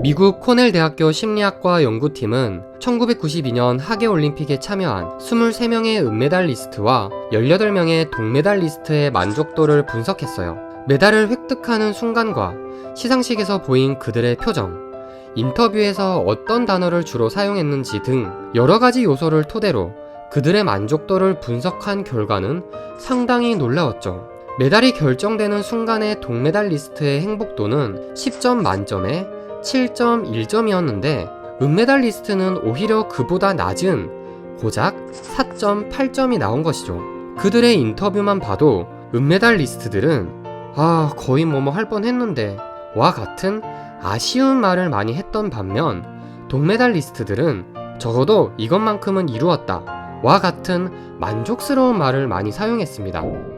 미국 코넬 대학교 심리학과 연구팀은 1992년 하계올림픽에 참여한 23명의 은메달리스트와 18명의 동메달리스트의 만족도를 분석했어요. 메달을 획득하는 순간과 시상식에서 보인 그들의 표정, 인터뷰에서 어떤 단어를 주로 사용했는지 등 여러 가지 요소를 토대로 그들의 만족도를 분석한 결과는 상당히 놀라웠죠. 메달이 결정되는 순간의 동메달리스트의 행복도는 10점 만점에 7.1점이었는데 은메달리스트는 오히려 그보다 낮은 고작 4.8점이 나온 것이죠. 그들의 인터뷰만 봐도 은메달리스트들은 아 거의 뭐뭐 할 뻔했는데 와 같은 아쉬운 말을 많이 했던 반면 동메달리스트들은 적어도 이것만큼은 이루었다 와 같은 만족스러운 말을 많이 사용했습니다.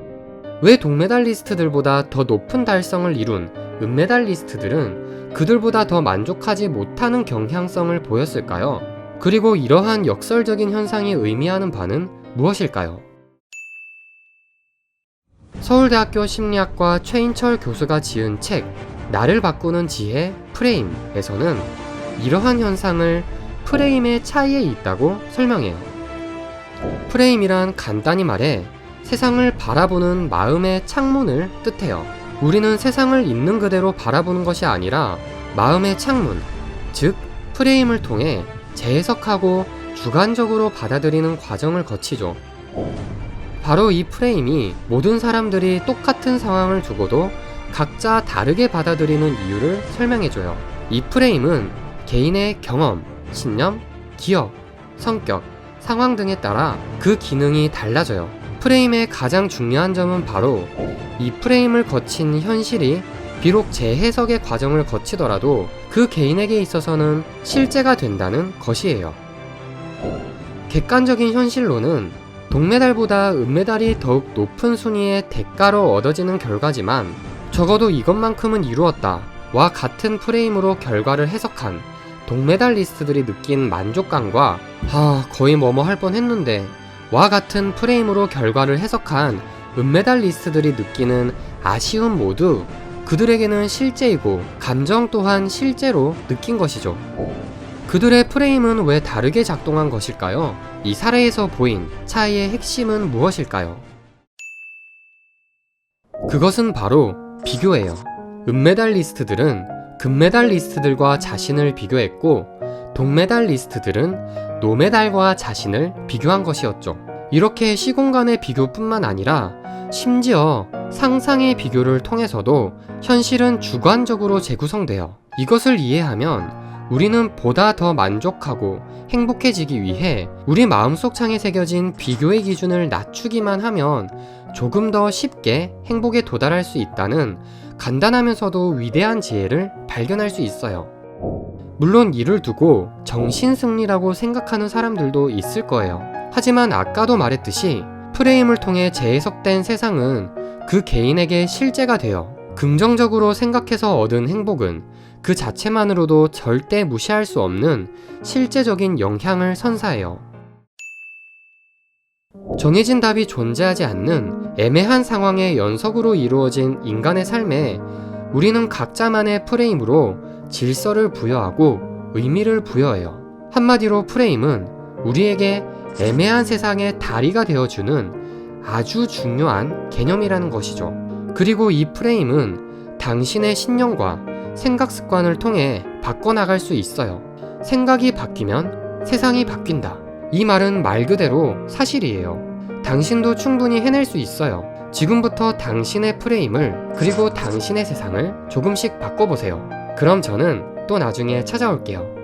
왜 동메달리스트들보다 더 높은 달성을 이룬 은메달리스트들은 그들보다 더 만족하지 못하는 경향성을 보였을까요? 그리고 이러한 역설적인 현상이 의미하는 바는 무엇일까요? 서울대학교 심리학과 최인철 교수가 지은 책 나를 바꾸는 지혜 프레임에서는 이러한 현상을 프레임의 차이에 있다고 설명해요. 프레임이란 간단히 말해 세상을 바라보는 마음의 창문을 뜻해요. 우리는 세상을 있는 그대로 바라보는 것이 아니라 마음의 창문, 즉 프레임을 통해 재해석하고 주관적으로 받아들이는 과정을 거치죠. 바로 이 프레임이 모든 사람들이 똑같은 상황을 두고도 각자 다르게 받아들이는 이유를 설명해줘요. 이 프레임은 개인의 경험, 신념, 기억, 성격, 상황 등에 따라 그 기능이 달라져요. 프레임의 가장 중요한 점은 바로 이 프레임을 거친 현실이 비록 재해석의 과정을 거치더라도 그 개인에게 있어서는 실제가 된다는 것이에요. 객관적인 현실로는 동메달보다 은메달이 더욱 높은 순위의 대가로 얻어지는 결과지만 적어도 이것만큼은 이루었다 와 같은 프레임으로 결과를 해석한 동메달리스트들이 느낀 만족감과 아 거의 뭐뭐 할 뻔했는데 와 같은 프레임으로 결과를 해석한 은메달리스트들이 느끼는 아쉬움 모두 그들에게는 실제이고 감정 또한 실제로 느낀 것이죠. 그들의 프레임은 왜 다르게 작동한 것일까요? 이 사례에서 보인 차이의 핵심은 무엇일까요? 그것은 바로 비교예요. 은메달리스트들은 금메달리스트들과 자신을 비교했고, 동메달리스트들은 노메달과 자신을 비교한 것이었죠. 이렇게 시공간의 비교뿐만 아니라 심지어 상상의 비교를 통해서도 현실은 주관적으로 재구성되어 이것을 이해하면 우리는 보다 더 만족하고 행복해지기 위해 우리 마음속 창에 새겨진 비교의 기준을 낮추기만 하면 조금 더 쉽게 행복에 도달할 수 있다는 간단하면서도 위대한 지혜를 발견할 수 있어요. 물론 이를 두고 정신승리라고 생각하는 사람들도 있을 거예요. 하지만 아까도 말했듯이 프레임을 통해 재해석된 세상은 그 개인에게 실제가 되어 긍정적으로 생각해서 얻은 행복은 그 자체만으로도 절대 무시할 수 없는 실제적인 영향을 선사해요. 정해진 답이 존재하지 않는 애매한 상황의 연속으로 이루어진 인간의 삶에 우리는 각자만의 프레임으로 질서를 부여하고 의미를 부여해요. 한마디로 프레임은 우리에게 애매한 세상의 다리가 되어주는 아주 중요한 개념이라는 것이죠. 그리고 이 프레임은 당신의 신념과 생각 습관을 통해 바꿔나갈 수 있어요. 생각이 바뀌면 세상이 바뀐다. 이 말은 말 그대로 사실이에요. 당신도 충분히 해낼 수 있어요. 지금부터 당신의 프레임을 그리고 당신의 세상을 조금씩 바꿔보세요. 그럼 저는 또 나중에 찾아올게요.